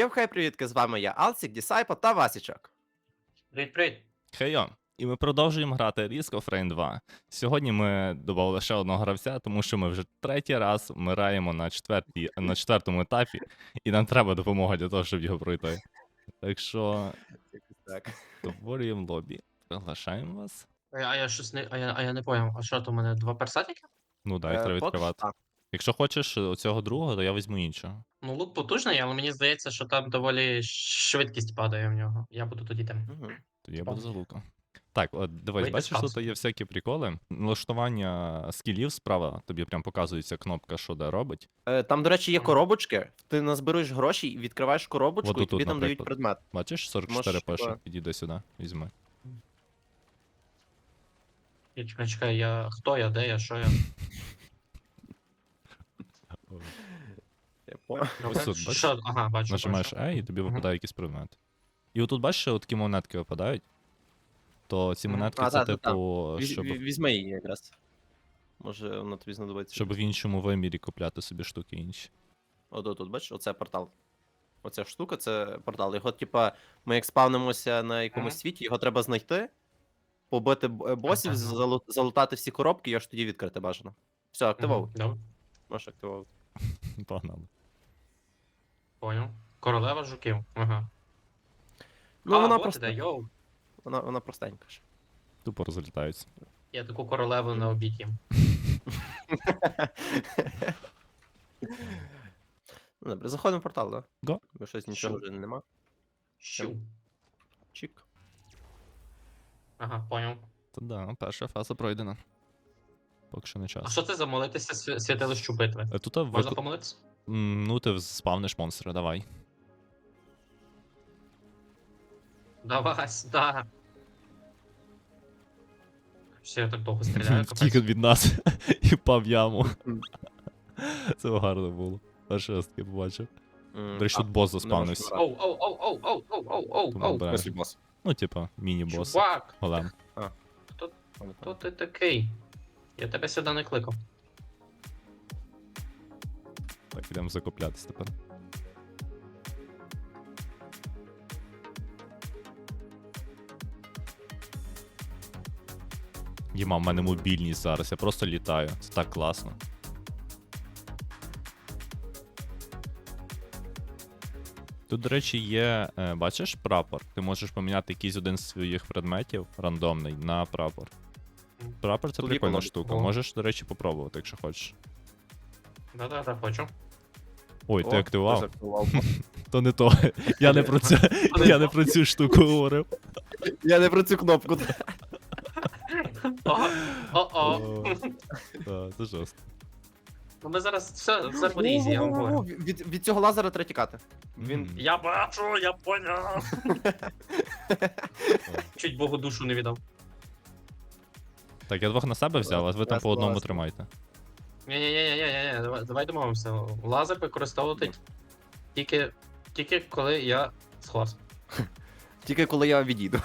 Йоу, хай привітки, з вами я, Алсік, Дісайпа та Васічок. Привіт, привіт. Хейо. І ми продовжуємо грати Risk of Rain 2. Сьогодні ми додали ще одного гравця, тому що ми вже третій раз вмираємо на, четвертій, на четвертому етапі, і нам треба допомога для того, щоб його пройти. Так що Так. створюємо лобі. Приглашаємо вас. А я, а я щось не. А я, а я не поняв, а що то у мене два персатики? Ну да, їх Е, треба відкривати. так. Якщо хочеш оцього другого, то я візьму іншого. Ну, лук потужний, але мені здається, що там доволі швидкість падає в нього. Я буду тоді тим. Мгм. Тоді я буду за луком. Так, от дивись, Вийде бачиш, тут є всякі приколи. Налаштування скілів справа, тобі прям показується кнопка, що де робить. Е, Там, до речі, є коробочки. Ти назбереш гроші, відкриваєш коробочку, От і тут, тобі там дають наприклад. предмет. Бачиш, 44 Можеш, пише, типа- підійди сюди, візьми. Я чекай, чекай, я. Хто я, де я, що я? Добре. тут, бачиш? Що? Ага, бачу. Нажимаєш бачу. E і тобі Мгм. випадає якийсь предмет. І отут бачиш, що такі монетки випадають. То ці Мгм. монетки А, це типу, Віз- щоб, ві- Візьми її якраз. Може, воно тобі знадобиться. щоб в іншому вимірі купляти собі штуки інші. От тут, бачиш, оце портал. Оця штука, це портал. Його, типа, ми як спавнимося на якомусь світі, його треба знайти, побити б- е, босів, Ага. залу- залутати всі коробки, і аж тоді відкрити бажано. Все. Мгм, Добре, Можеш активовувати. Погнали. Поняв. Королева жуків. Ага. Ну, а, вона от просто. іде, йоу. Вона, вона простенька ж. Тупо розлітаються. Я таку королеву на обід їм. Ну, добре, заходимо в портал, да? Да. Бо щось нічого Що? вже нема. Щу. Чік. Ага, поняв. Та да, перша фаза пройдена. Поки що не А час. що це за молитися свя- святилищу битви? Е, Тут Можна вик... помолитися? Ну ти спавниш монстра, давай. Давай сюда. Все, я так довго стріляю. Втік капець. від нас і впав в яму. Це гарно було. Перший раз таке побачив. До речі, тут бос заспавнився. Оу, оу, оу, оу, оу, оу, оу, оу, Тому оу. бос. Ну, типа, міні-бос. Чувак, Голем. хто ти такий? Я тебе сюди не кликав. Так, ідемо закуплятись тепер. Єма, в мене мобільність зараз, я просто літаю. Це так класно. Тут, до речі, є, е, бачиш прапор? Ти можеш поміняти якийсь один з своїх предметів рандомний на прапор. Прапор це прикольна штука. Можеш, до речі, попробувати, якщо хочеш. Да-да-да, хочу. Ой, ти О, активував? активував. То не то. Я не про цю, я не про цю штуку говорив. Я не про цю кнопку. О-о. Так, Це жорстко. Ну ми зараз все в Запоріжжі, я вам говорю. Від, від цього лазера треба тікати. Він. Я бачу, я поняв. Чуть Богу душу не віддав. Так, я двох на себе взяв, а ви там по одному тримайте. Ні-ні-ні, давай, давай домовимося. Лазер використовувати тільки, тільки коли я схвас. Тільки коли я відійду.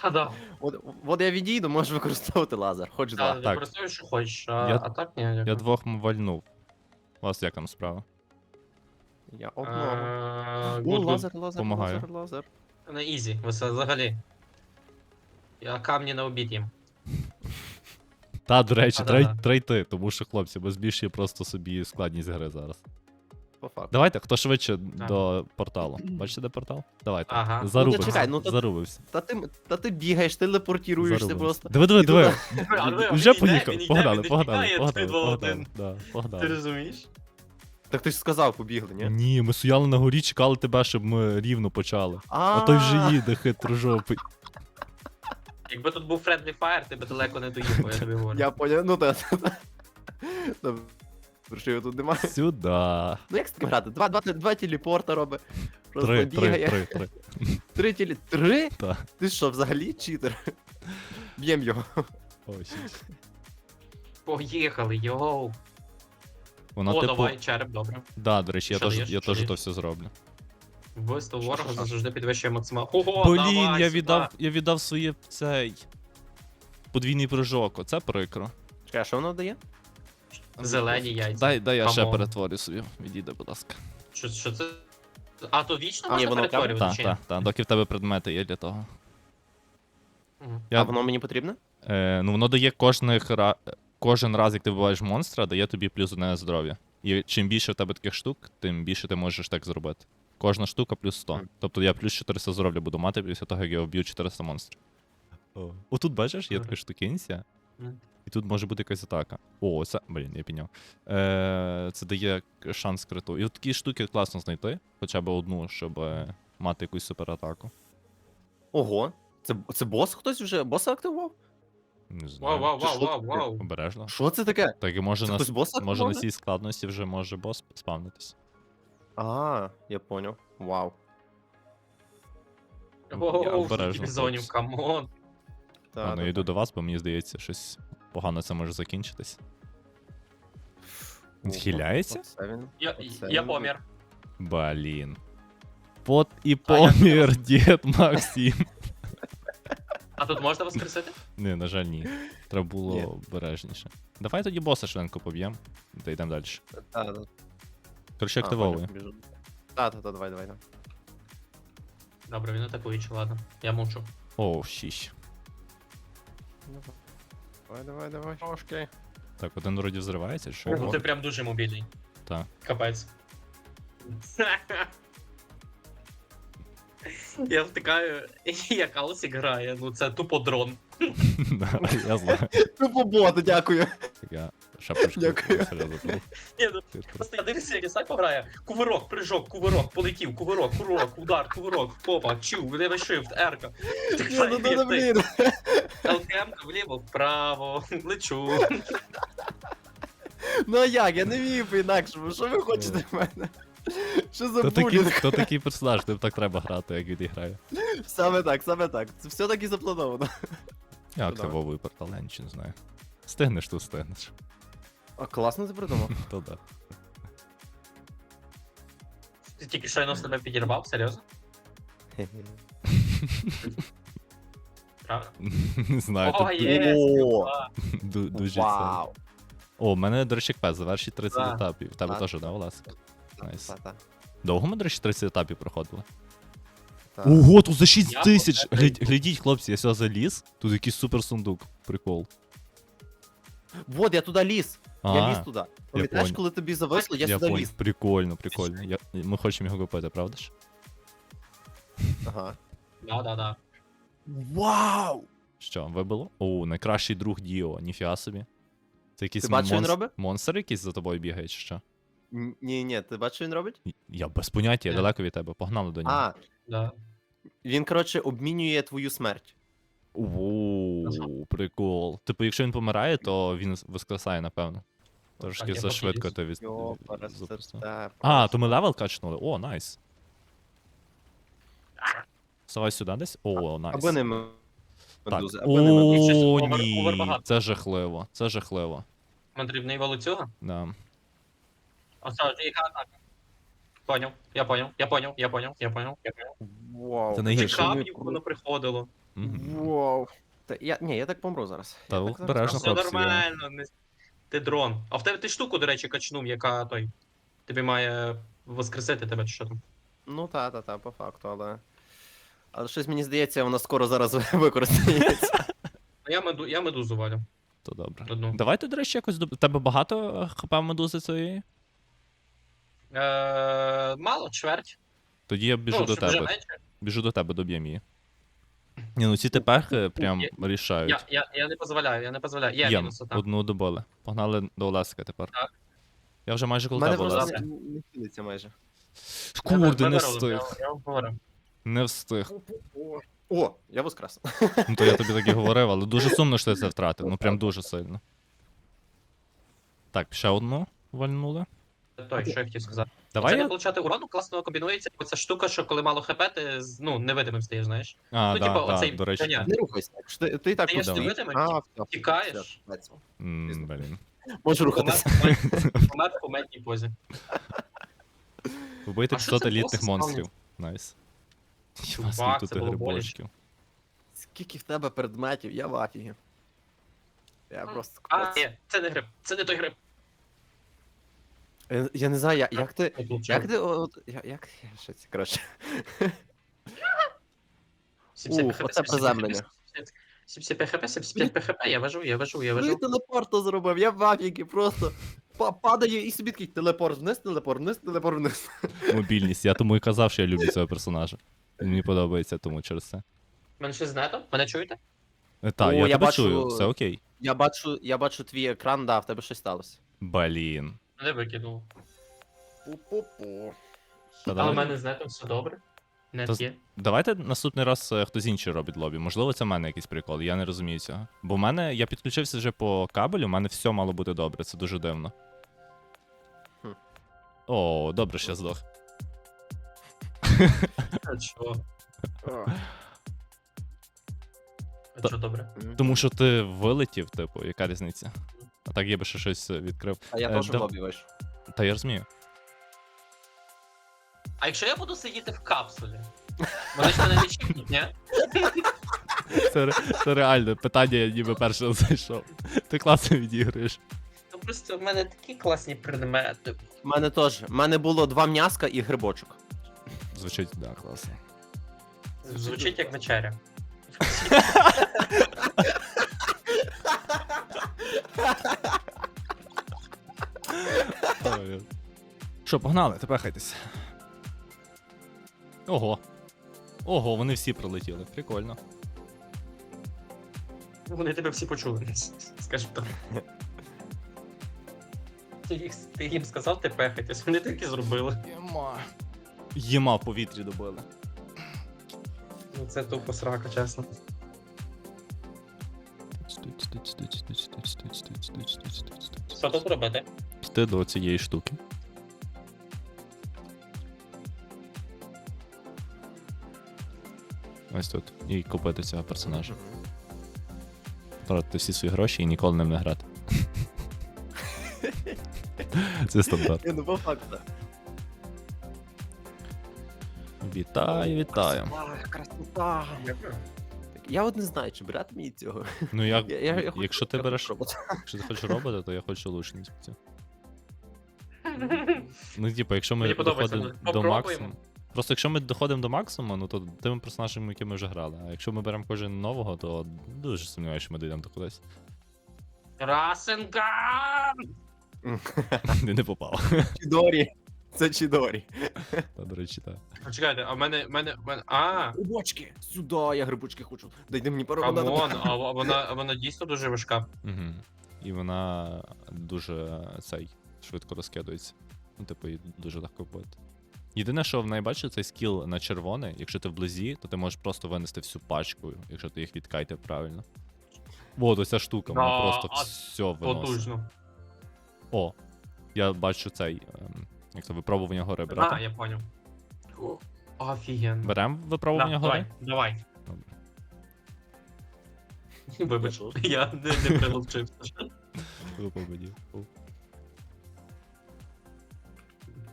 А, да. От, от я відійду, можеш використовувати лазер. Хоч два. Да, так. використовуй, що хочеш, а, Я- а так ні. Я двох вальнув. У вас як там справа? Я одного. Е, О, лазер, лазер, лазер, лазер. На ізі, все взагалі. Я камні на обід їм. Та, до речі, А, трей, да-да. трейти, тому що хлопці, ви збільшує просто собі складність гри зараз. По факту. Давайте, хто швидше до порталу. Бачите, де портал? Давайте. Ага. Зарубився. Ну, чекай, ну, то- Зарубився. Та ти, та ти бігаєш, ти телепортіруєшся Зарубився. просто. Диви, диви, І диви. Вже йде, поїхав. він йде, Погнали, він погнали, тікає, погнали, два, погнали. один. Да, Ти Погнали. розумієш? Так ти ж сказав, побігли, ні? Ні, ми стояли на горі, чекали тебе, щоб ми рівно почали. А той вже їде, хитрожопий. Якби тут був Friendly Fire, ти би далеко не доїхав, я тобі говорю. Я поняв, ну так. Добре, що його тут немає. Сюда. Ну як з таким грати? Два, два, два телепорта робить. Просто Три, три, бігає. три, три. Три телі. Три? Та. Ти що, взагалі читер? Б'єм його. Ой, щось. Поїхали, йоу. Вона, О, типу. давай, череп, добре. Да, до речі, я Що теж, даєш? я Що теж даєш? то все зроблю. Вбивство ворога завжди підвищує максимал. Ого, Блін, давай, я віддав, я віддав своє цей. Подвійний прыжок, оце прикро. Чекай, а що воно дає? Зелені яйця. Дай, дай я ще Камон. перетворю собі. Відійде, будь ласка. Що, що це А то вічно А, ні, можна воно перетворювати Так, чи так, ні? так, доки в тебе предмети є для того. Мгм. А воно мені потрібне? е, ну, воно дає кожних ра... кожен раз, як ти вбиваєш монстра, дає тобі плюс одне здоров'я. І чим більше в тебе таких штук, тим більше ти можеш так зробити. Кожна штука плюс 100. Тобто я плюс 400 здоров'я буду мати після того, як я вб'ю 400 монстрів. Отут бачиш, є така штукінця. І тут може бути якась атака. О, це. Блін, я підняв. Е, це дає шанс криту. І от такі штуки класно знайти, хоча б одну, щоб е, мати якусь суператаку. Ого. Це, це бос хтось вже боса активував? Не знаю. Вау, вау, вау, вау, вау. Обережно. Що це таке? Так і може Це на, боса може на цій складності вже може бос спавнитись. А, я поняв. Вау. Оу, обережно, зонів, хлопці. камон. Та, А, ну та, йду до вас, бо мені здається, щось погано це може закінчитись. Схиляється? оце він. Я, Оце я він. помер. Блін. Вот і помір, дід Максим. А тут можна воскресити? Ні, на жаль, ні. Треба було Ні. обережніше. Давай тоді боса швидко поб'ємо, та йдемо далі. Та, та. Коротше, А, активовуй. поняв, біжу. Та, та, та, давай, давай. давай. Добре, він атакуючий, ладно. Я мовчу. О, щіщ. Давай, давай, давай. Трошки. Так, один вроді взривається, чи що? Ну О, ти прям дуже мобільний. Так. Капець. Я втикаю, як Алсік грає, ну це тупо дрон. Да, Я знаю. Тупо боти, дякую. Я шапочку Дякую. Ні, ну просто я дивлюся, як Ісайпа грає. Кувирок, прыжок, кувирок, полетів, кувирок, кувирок, удар, кувирок, попа, чу, вліве shift, ерка. Ні, ну, ну, ну, блін. ЛКМ вліво, вправо, лечу. Ну а як? Я не вмію по-інакшому. Що ви хочете в мене? Що за То такий, булінг? то такий персонаж, тим так треба грати, як він грає. Саме так, саме так. Це все так і заплановано. Я активовую портал, я нічого не знаю. Стигнеш, то стигнеш. А класно ти придумав. То да. Ти тільки щойно себе підірвав, серйозно? Правда? Не знаю, О, тут є! О, ду- дуже це. Вау. О, в мене, до речі, квест завершить 30 Да. етапів. В тебе Так, теж, да. Олесик? Найс. Та, та, Довго ми, до речі, 30 етапів проходили? та. Ого, тут за 6 Я тисяч! попередньо. Глядь- Глядіть, хлопці, я сюди заліз. Тут якийсь супер сундук. Прикол. Вот, я туди ліз. Я ліз туди. Пам'ятаєш, понял. коли тобі зависло, я я сюди ліз. Прикольно, прикольно. Я... Ми хочемо його купити, правда ж? Ага. Да, да, да. Вау! Що, вибило? О, найкращий друг Діо, ніфіга собі. Це якийсь Ти бачиш, що він монс- робить? монстр якийсь за тобою бігає, чи що? Ні, ні, ти бачиш, що він робить? Я без поняття, я Ні. далеко від тебе. Погнали до нього. А, да. він, коротше, обмінює твою смерть. Оу, прикол. Типу, якщо він помирає, то він воскресає, напевно. Трошки я за швидко поки ти від... Йо, запустив. А, то ми левел качнули. О, найс. Вставай сюди десь. О, найс. Аби не м- Так. медузи, аби не медузи. Щось О, овер- ні. овербагато. Це жахливо. Це жахливо. Мандрівний волоцюга? Да. Оце яка атака? Поняв, я поняв, я поняв, я поняв, я поняв, я поняв. Вау. Це найгірше. Чекав, воно приходило. Мгм. Вау. Та я, ні, я так помру зараз. Та Я так зараз обережно, Все хлопці, нормально, не... ти дрон. А в тебе ти штуку, до речі, качнув, яка той. Тобі має воскресити тебе чи що там. Ну та, та, та, по факту, але. Але щось мені здається, вона скоро зараз використається. А я, меду... я медузу валю. То добре. Одну. Давайте, до речі, якось до У тебе багато е, хп медузи цієї? Е, мало, чверть. Тоді я біжу ну, до щоб вже тебе. менше. Біжу до тебе, доб'єм її. Ні, ну ці тепехи прям Я- рішають. Я, я, я не дозволяю, я не дозволяю. Є Єм, мінус там. одну добили. Погнали до Олесика тепер. Так. Я вже майже У коло мене просто Олесик. не не хилиться майже. Курди, не встиг. Я, я вам говорю. Не встиг. О, я воскрес. Ну то я тобі так і говорив, але дуже сумно, що ти це втратив. Ну прям дуже сильно. Так, ще одну вальнули. Той, що я хотів сказати. Давай Це не я. получати урону класно комбінується. Оця штука, що коли мало хп, ти з- ну, невидимим стаєш, знаєш. А, ну, да, типа, да, оцей до речі. коня. Не рухайся. якщо Ти, ти і так Ти тут є стоїш. невидимий, А, все, тікаєш. все. М, Блін. Можеш рухатися. помер в куметній позі. Вбити А що 500 це елітних монстрів. Найс. Чувак, тут було грибочків. Скільки в тебе предметів, я в афігі. Я просто А, капець. ні, це не гриб, це не той гриб. Я, я не знаю, я- як ти. Як ти. От, я- як. я- Що це, коротше. Ух, оце приземлення. 75 хп, 75 хп, я вожу, я вожу, я вожу. Ти телепорту зробив, я в афігі просто. па- Падає і собі такий телепорт вниз, телепорт вниз, телепорт вниз. Мобільність. Я тому і казав, що я люблю цього персонажа. Він мені подобається тому через це. Мене щось знято? Мене чуєте? Е, Та, О, я, я тебе бачу- чую, все окей. Я бачу, я бачу твій екран, да, в тебе щось сталося. Блін. Мене викинуло. Пу-пу-пу. Та Але в мене з нетом все добре. Нет з- є. Давайте наступний раз е, хтось інший робить лобі. Можливо, це в мене якийсь прикол, я не розумію цього. Бо в мене, я підключився вже по кабелю, у мене все мало бути добре, це дуже дивно. Хм. О, добре, що здох. А чого? О, А Та- чого добре? м. Тому що ти вилетів, типу, яка різниця? А так я би ще щось е, відкрив. А я Е, теж в да- лобі вийшов. Та я розумію. А якщо я буду сидіти в капсулі? Вони ж мене не чіпнуть, ні? Це, ре- це реально питання, я ніби перше зайшов. Ти класно відіграєш. Ну просто в мене такі класні предмети. У мене теж. У мене було два м'яска і грибочок. Звучить, да, класно. Звучить як вечеря. Що, погнали, тепехайтесь. Ого. Ого, вони всі прилетіли. Прикольно. Вони тебе всі почули, скажімо так. Ти, їх, ти їм сказав, ти пехайтесь, вони так і зробили. Єма. Єма в повітрі добили. Ну це тупо срака, чесно. Що тут робити? Піти до цієї штуки. Ось тут. І купити цього персонажа. Тратити всі свої гроші і ніколи ним не грати. Це стандарт. Ну по факту. Вітаю, вітаю. Красота, красота. Я от не знаю, чи брати мені цього. Ну Я, я, я хочу- якщо ти береш, робота. якщо ти хочеш робота, то я хочу лучницю. цю. Ну, типу, якщо ми Мені подобається, доходимо ну, до попробуємо. максимуму. Просто якщо ми доходимо до максимуму, ну то тими персонажами, які ми вже грали. А якщо ми беремо кожен нового, то дуже сумніваюся, що ми дійдемо до кудись. Расенган! Ти не попав. Чідорі. Це Чідорі. Та, до речі, так. Почекайте, а в мене, в мене, в мене, а, Грибочки! Сюди, я грибочки хочу. Дайте мені пару камон, бананів. а в- вона, а вона дійсно дуже важка. Угу. І вона дуже цей швидко розкидується. Ну, типу, її дуже легко вбити. Єдине, що в неї цей скіл на червоне, якщо ти вблизі, то ти можеш просто винести всю пачку, якщо ти їх відкайтив правильно. От ось ця штука, вона Да, просто а все виносить. Потужно. О, я бачу цей, ем, як це випробування гори брати. А, я понял. О, Офігенно. Беремо Да, випробування гори? давай, давай. Добре. Вибач, я не, не приловчився.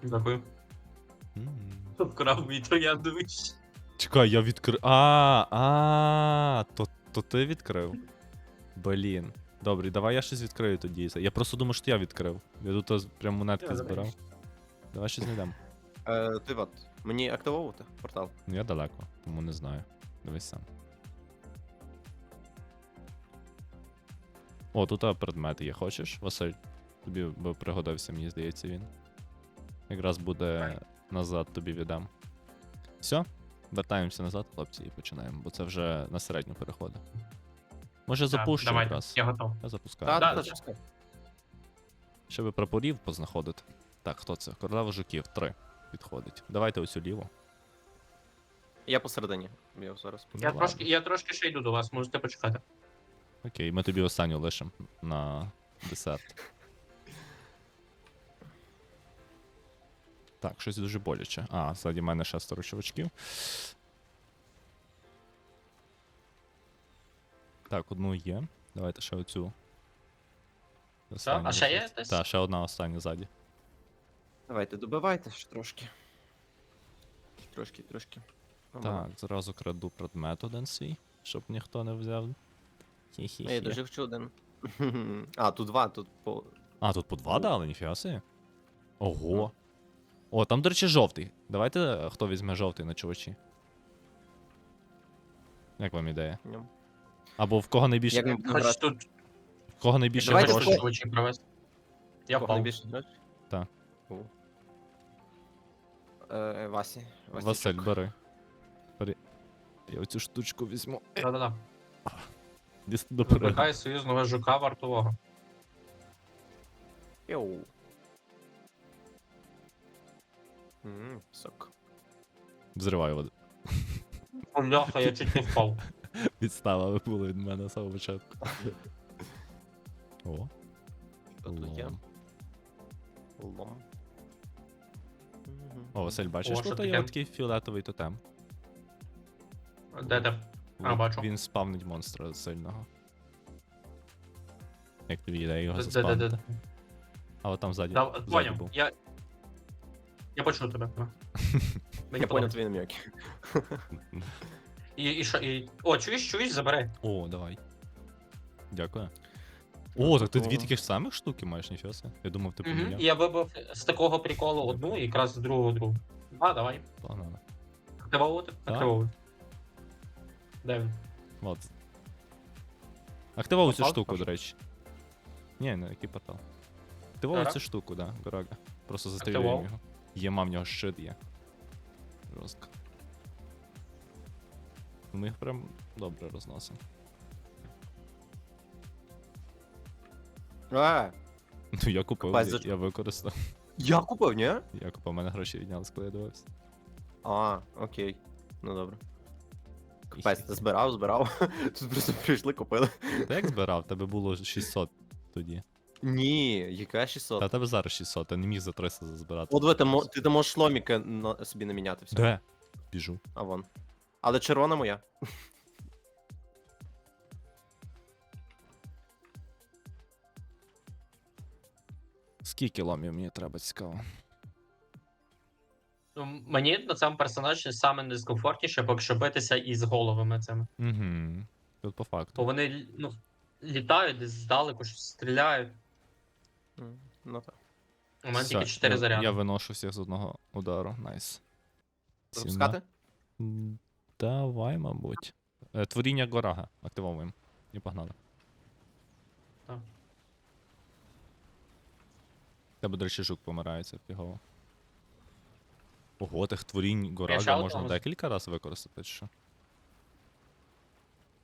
Дякую. Вкрав мій трояндовий. Чекай, я відкрив. А, а, то, то ти відкрив. Блін. Добре, давай я щось відкрию тоді. Я просто думав, що я відкрив. Я тут прям монетки збирав. Давай щось знайдемо. Е, ти от, мені активовувати портал? Ну я далеко, тому не знаю. Дивись сам. О, тут а, предмети є. Хочеш, Василь? Тобі би пригодився, мені здається, він. Якраз буде назад тобі віддам. Все, вертаємося назад, хлопці, і починаємо, бо це вже на середню переходить. Може запущу Давай, якраз. я готов. Я запускаю. Так, да, так, да. так. Щоб прапорів познаходити. Так, хто це? Королева жуків, три. Підходить. Давайте оцю ліву. Я посередині. Я зараз. Я ладно. трошки, я трошки ще йду до вас, можете почекати. Окей, ми тобі останню лишимо на десерт. Так, щось дуже боляче. А, ззаді мене шестеро чувачків. Так, одну є. Давайте ще оцю. А ще є десь? Так, ще одна остання ззаді. Давайте, добивайте ж трошки. Трошки, трошки. Так, зразу краду предмет один свій, щоб ніхто не взяв. А Я дожив чи один. А, тут два, тут по. А, тут по два дали, ніфіга собі. Ого. О, там, до речі, жовтий. Давайте е, хто візьме жовтий на чувачі. Як вам ідея? Ні. Або в кого найбільше, Як ми будемо Хоч грати? тут в кого найбільше Давайте грошей? спо-. Я Кого впав. найбільше грошей? Так. О. Е, Васі. Василь, Васильчук. бери. Бери. Я оцю штучку візьму. Да-да-да. Десь до перегляду. Викликає союзного жука вартового. Йоу. Ммм, сок. Взриваю воду. О, Бляха, я чуть не впав. Підстава ви були від мене з самого початку. О, тут є? лом. Лом. Василь, бачиш, О, що тут є такий фіолетовий тотем. Де ти? А, Він- бачу. Він спавнить монстра сильного. Як тобі ідея його Де, де, де, заспавнити? де. А от там ззаді. Да, ззаді Поняв. був. Я. Я почув тебе. Мені Я понял подобається. твої намеки. І, і що, і... О, чуєш, чуєш, забери. О, давай. Дякую. О, так ти дві таких самих штуки маєш, ніфіга себе. Я думав, ти Угу. поміняв. Я вибив з такого приколу одну і якраз з другого другу. А, давай. Погнали. Активовувати? Так. Активовуй. Де він? От. Активував цю Портал, штуку, кажеш? до речі. Ні, не який портал. Активував цю штуку, да, Горага. Просто Активував? застрілюємо його. Є мав в нього щит є. Жорстко. Ми їх прям добре розносимо. А, Ну я купив, Капець, я, за- я використав. я купив, ні? Я купив, у мене гроші віднялись, коли я дивився. А, окей. Ну добре. Капець, ти збирав, збирав. Тут просто прийшли, купили. Та як збирав? Тебе було 600 тоді. Ні, яка 600. Та в тебе зараз 600, я не міг за 300 збирати. От ви ти, мо- ти, ти можеш ломіка на, собі наміняти все. Де? Біжу. А вон. Але червона моя. Скільки ломів мені треба цікаво. Ну, мені на цьому персонажі саме дискомфортніше, поки що битися із головами цими. Угу. Тут по факту. Бо вони ну, літають десь здалеку, щось стріляють. М, Ну так. У мене Все, тільки 4 я- заряди. Я виношу всіх з одного удару. Найс. Запускати? М, Давай, мабуть. Е, Творіння Горага. Активовуємо. І погнали. Так. Тебе, до речі, жук помирається фігово. Ого, тих творінь Горага можна декілька разів використати, чи що?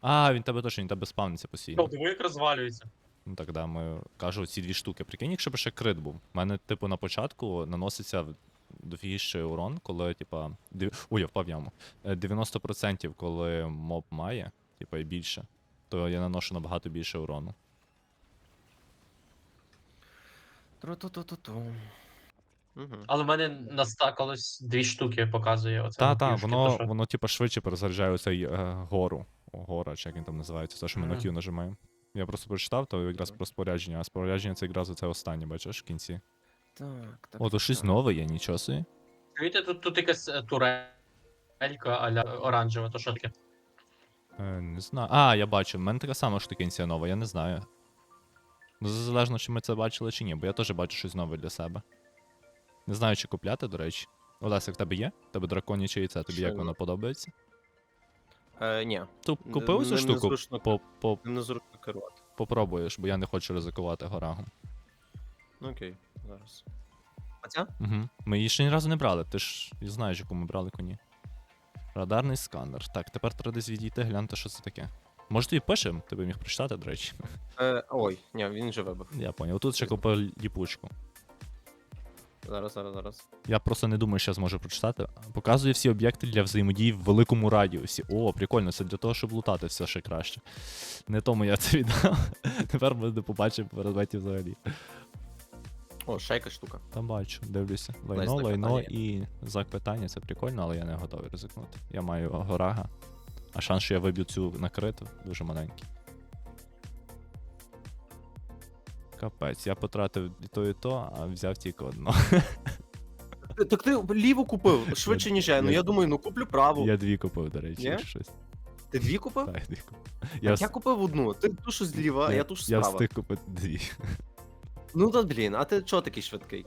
А, він тебе точно, він тебе спавниться постійно. Диви, як розвалюється. Ну так, да, ми кажу, ці дві штуки. Прикинь, якщо б ще крит був. У мене, типу, на початку наноситься дофігіщий урон, коли, типа. дев- Ой, я впав в яму. Е, 90% коли моб має, типа, і більше, то я наношу набагато більше урону. Тру-ту-ту-ту-ту. Угу. Але в мене настакалось дві штуки показує оце. Та, на та, пішки, воно, що- воно, типа, швидше перезаряджає оцей е, гору. Гора, чи як він там називається, це, що ми на Q нажимаємо. Я просто прочитав, то якраз про спорядження, а спорядження це якраз оце останнє, бачиш, в кінці. Так, так. О, то щось нове є, нічого собі. Чуєте, тут, тут якась е, турелька аля оранжева, то що таке? Е, не знаю. А, я бачу, в мене така сама штукенція нова, я не знаю. Ну, залежно, чи ми це бачили чи ні, бо я теж бачу щось нове для себе. Не знаю, чи купляти, до речі. Олеся, в тебе є? В тебе драконяче яйце, тобі Що як ні. воно подобається? Е, ні, Ту купив цю штуку? незручно По, по, незручно керувати. попробуєш, бо я не хочу ризикувати горагом. Ну окей, зараз. Оця? Угу. Ми її ще ні разу не брали, ти ж знаєш, яку ми брали коні. Радарний сканер. Так, тепер треба десь відійти, глянути, що це таке. Може, тобі пишем? Ти би міг прочитати, до речі. Е, ой, ні, він вже вибив. Я поняв. Тут ще купив ліпучку. Зараз, зараз, зараз. Я просто не думаю, що я зможу прочитати. Показує всі об'єкти для взаємодії в великому радіусі. О, прикольно, це для того, щоб лутати все ще краще. Не тому я це віддав. Тепер ми не побачимо предметів взагалі. О, ще якась штука. Там бачу, дивлюся. Лайно, лайно і знак питання це прикольно, але я не готовий ризикнути. Я маю горага. А шанс, що я виб'ю цю накриту, дуже маленький. Капець, я потратив і то, і то, а взяв тільки одно. Так ти ліву купив швидше, ніж я. Ну Я- думаю, ну куплю праву. Я дві купив, до речі, якщо щось. Ти дві купив? Так, дві купив. Я, вс- я купив одну. Ти ту, що зліва, а я ту, що я справа. встиг купити дві. Ну да блін, а ти чого такий швидкий?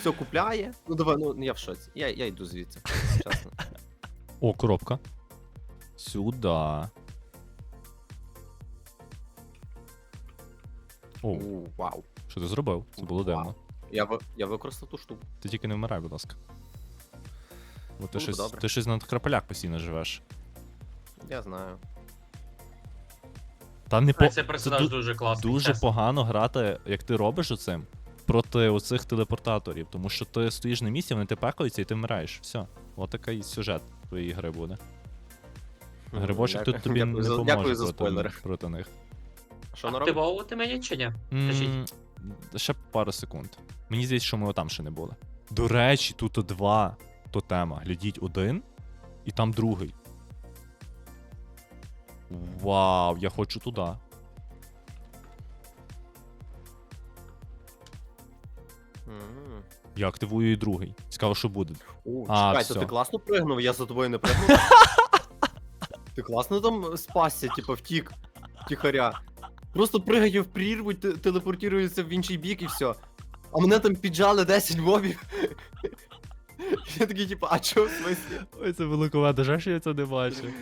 Все купляє? Ну давай, ну я в шоці. Я, я йду звідси. Чесно. О, коробка. Сюда. О, У, вау. що ти зробив? Це було дивно. Я, ви- я використав ту штуку. Ти тільки не вмирай, будь ласка. Бо ти Ну, щось, добре. ти щось на крапелях постійно живеш. Я знаю. Та не по... Цей персонаж ду- дуже класний. дуже чесно. погано грати, як ти робиш оцим, проти оцих телепортаторів, тому що ти стоїш на місці, вони тебе пекаються і ти вмираєш. Все. От такий сюжет твоєї гри буде. Грибочок Дякую- тут тобі дякую не за- поможе Дякую за проти, спойлери. проти них. Що вона робить? Активовувати мені чи ні? М, Ще пару секунд. Мені здається, що ми отам ще не були. До речі, тут два тотема. Глядіть один, і там другий. Вау, я хочу туди. Я активую і другий. Цікаво, що буде. О, А, чекай, то ти класно пригнув, я за тобою не пригнув. Ти класно там спасся, типу, втік. Тихаря. Просто пригаю в прірву, те- телепортуюся в інший бік і все. А мене там піджали 10 мобів. Я такий, типу, а чо в смислі? Ой, це було кумедно, жаль, що я це не бачив.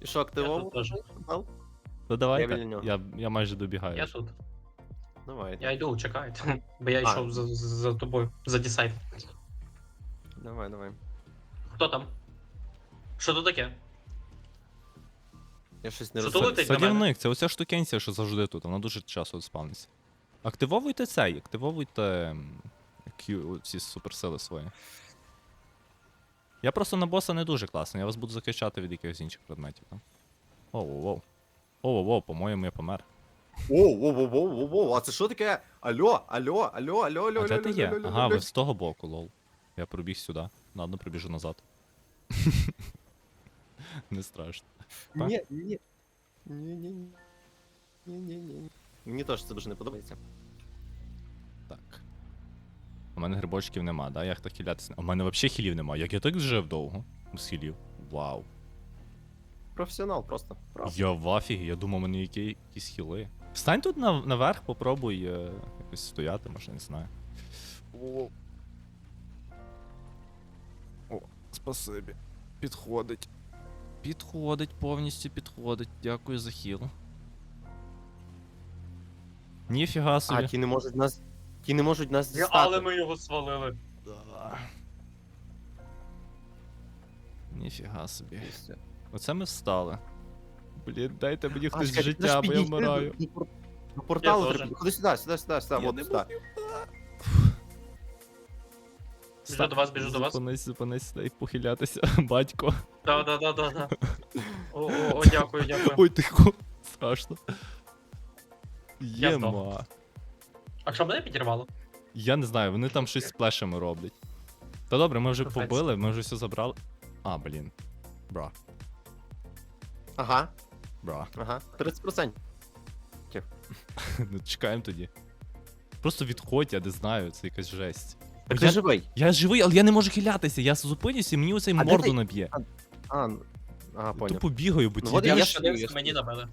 І що, Я тут теж. Ну давайте. біля нього. Я, я майже добігаю. Я тут. Давай, Я йду, чекайте. Бо я А. йшов за, за тобою, за дісайт. давай, давай. Хто там? Що тут таке? Я щось не Що розумію. летить? на мене. Садівник, це оця штукенція, що завжди тут, вона дуже часто спавниться. Активовуйте цей, активовуйте м, Q, ці суперсили свої. Я просто на боса не дуже класний, я вас буду захищати від якихось інших предметів. Там. Оу, воу. Оу, воу, по-моєму, я помер. Оу, воу, воу, воу, воу, воу, а це що таке? Алло, алло, алло, алло, алло, А де алло, ти є? алло, Ага, алло. ви з того боку, лол. Я пробіг сюди. Ладно, пробіжу назад. Не страшно. Так? Ні, ні. Ні, ні, ні. Ні, ні, ні. Мені теж це дуже не подобається. Так. У мене грибочків нема, да? Як так хілятися? У мене взагалі хілів нема. Як я так жив довго? З хілів. Вау. Професіонал просто. просто. Я в афігі, я думав, у мене які, якісь хіли. Встань тут на, наверх, попробуй е, якось стояти, може, не знаю. О. О, спасибі. Підходить. Підходить, повністю підходить. Дякую за хіл. Ніфіга собі. А, ті не можуть нас. Ті не можуть нас дістати. Але ми його свалили. Да. Ніфіга собі. Оце ми встали. Блін, дайте мені хтось життя, бо я вмираю. до- до пор- До теж. треба. Ходи сюди, сюди, сюди, сюди, Я от не сюди. Біжу до вас, біжу до вас. Зупинись, зупинись, дай похилятися, батько. Да, да, да, да, да. О, о, о, дякую, дякую. Ой, тихо, страшно. Я Єма. А що мене підірвало? Я не знаю, вони там щось з плешами роблять. Та добре, ми вже Капець. побили, ми вже все забрали. А, блін. Бра, Ага, бра. ага. 30%. Ну, чекаємо тоді. Просто відходь, я не знаю, це якась жесть. Так Я- живий. Я живий, але я не можу хилятися. Я зупинюся і мені оцей А де морду ти? наб'є. А, ну, ага, поняв. Тупо бігаю, бо Ну, от Я я швидко, я ж- мені на мене.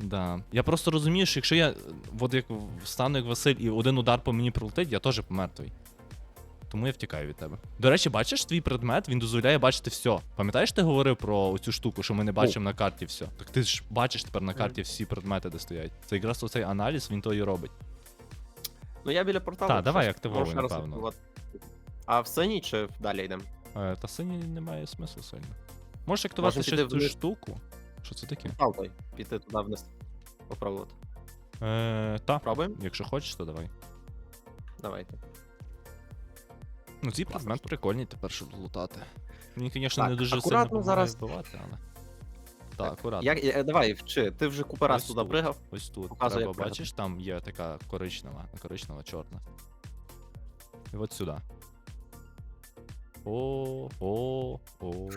Да. Я просто розумію, що якщо я от як стану як Василь і один удар по мені прилетить, я теж помертвий. Тому я втікаю від тебе. До речі, бачиш твій предмет, він дозволяє бачити все. Пам'ятаєш, ти говорив про цю штуку, що ми не бачимо на карті все. Так ти ж бачиш тепер на карті всі предмети, де стоять. Це якраз оцей аналіз, він то і робить. Ну я біля порталу. Та, давай, активовуй, можу раз напевно. активувати. А в синій чи далі йдемо? Е, та синій немає смислу сильно. Можеш активувати Можемо ще піти цю вниз. штуку. Що це таке? Портал той. Піти туди вниз. Попробувати. Е, та. Пробуємо? Якщо хочеш, то давай. Давайте. Ну, цей Класна предмет штука. прикольний тепер, щоб лутати. Він, звісно, Так, не дуже акуратно сильно зараз. зараз... вбивати, але. Так, акуратно. Як, я- давай, вчи. Ти вже купа раз Ось туди тут. пригав. Ось тут. Показує, треба, як пригати. бачиш, там є така коричнева, коричнева чорна. І от сюди. О, о, о.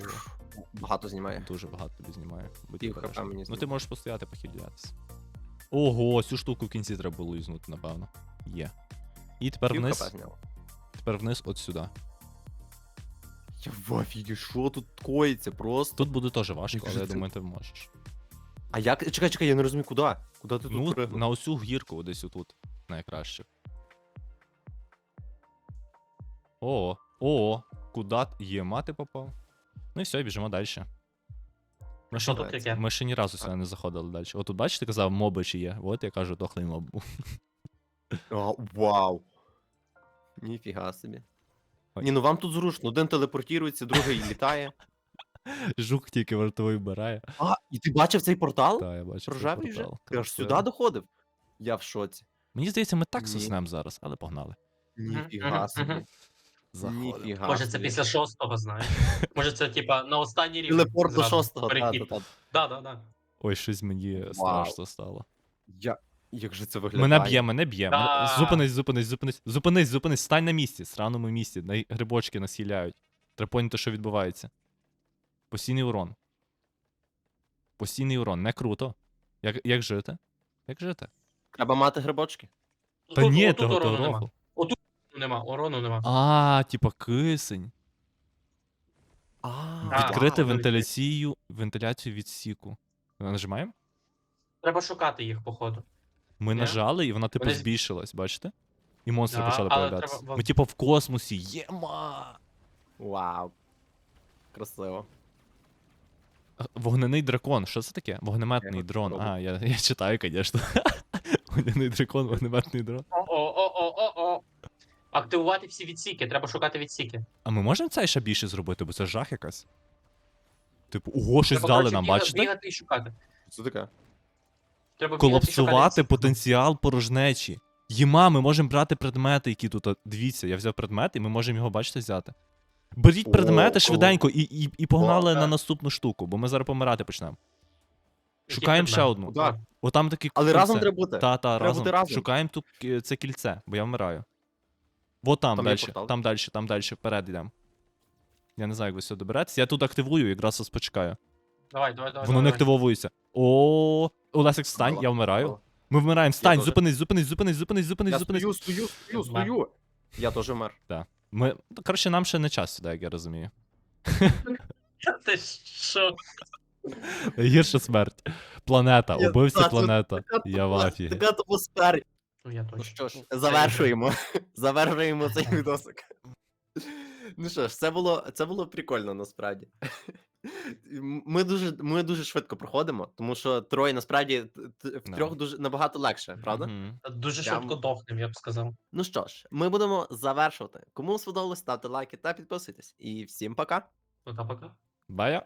Багато знімає. Дуже багато тобі знімає. Будь Пів хп мені Ну ти знімає. можеш постояти, похилятися. Ого, цю штуку в кінці треба було юзнути, напевно. Є. І тепер Пів вниз, зняв. тепер вниз от сюди. Я в офігі, що тут коїться просто? Тут буде теж важко, Як але же я це? думаю, ти можеш. А як. Чекай, чекай, я не розумію, куди? Куди ти тут Ну, пригнув? на оцю гірку десь отут. Найкраще. О, о, куди є мати попав? Ну і все, біжимо далі. Ми Що ще, тут таке? ми ще ні разу сюди не заходили далі. От тут бачите, казав, моби чи є. От я кажу, дохлий моб. був. А, вау. Ніфіга собі. Ні, ну вам тут зручно. Один телепортується, другий літає. Жук тільки вартовий вбирає. А, і ти бачив цей портал? Та, я бачу. цей Рожевий вже? Ти аж сюди доходив? Я в шоці. Мені здається, ми так Ні. соснемо зараз, але погнали. Ніфіга собі. Заходимо. Ніфіга. Може, це собі. після шостого, знаєш. Може, це типа на останній рівень. Телепорт до зразу, шостого. Та, перехід. та, та. Да, да, да. Ой, щось мені страшно стало. Я... Як же це виглядає? Мене б'є, мене б'є. Мене- Да. Зупинись, зупинись, зупинись, зупинись, зупинись, стань на місці, сраному місці, на грибочки насіляють. Треба поняти, що відбувається. Постійний урон. Постійний урон, не круто. Як, як жити? Як жити? Треба мати грибочки. Та Тут- ні, отут того урону того нема. року. Нема, урону нема. А, типа кисень. А, Відкрити вентиляцію, вентиляцію відсіку. Нажимаємо? Треба шукати їх, походу. Ми Ні? нажали, і вона типу Вони збільшилась, бачите? І монстри Да, почали але появлятися. треба- Ми типу в космосі. Єма! Вау. Красиво. Вогнений дракон. Що це таке? Вогнеметний Я дрон. спробую. А, я, я читаю, звісно. Вогняний дракон, вогнеметний дрон. О-о-о-о-о. Активувати всі відсіки, треба шукати відсіки. А ми можемо цей ще більше зробити, бо це жах якась. Типу, ого, щось Треба, дали коротше, нам, біга- бачите? Бігати і шукати. Це таке? Треба Колапсувати потенціал порожнечі. Єма, ми можемо брати предмети, які тут. Дивіться, я взяв предмет, і ми можемо його, бачите, взяти. Беріть предмети швиденько і, і, і погнали О, на наступну штуку, бо ми зараз помирати почнемо. Шукаємо ще одну. Да. Отам такі Але кільце. разом треба бути. Та, та, Треба разом. бути разом. Шукаємо тут ки- це кільце, бо я вмираю. Во там, Там є далі, портал. там далі, там далі, вперед йдемо. Я не знаю, як ви сюди доберетесь. Я тут активую, якраз вас почекаю. Давай, давай, давай. Воно не давай. активовується. О, Олесик, встань, я вмираю. Ми вмираємо, встань, теж. зупинись, зупинись, зупинись, зупинись, зупинись, Я зупинись. стою, стою, стою, стою. Я теж вмер. Ми... ну, Коротше, нам ще не час сюди, як я розумію. Ти що? Гірша смерть. Планета, Я- убивця та, це планета. Я в афігі. Така атмосфера. Ну я точно. Ну що ж, завершуємо. Завершуємо цей відосик. Ну що ж, це було, це було прикольно насправді. Ми дуже, ми дуже швидко проходимо, тому що троє насправді в трьох дуже набагато легше, правда? Дуже швидко дохнем, я б сказав. Ну що ж, ми будемо завершувати. Кому сподобалось, ставте лайки та підписуйтесь. І всім пока! Пока-пока. Бая.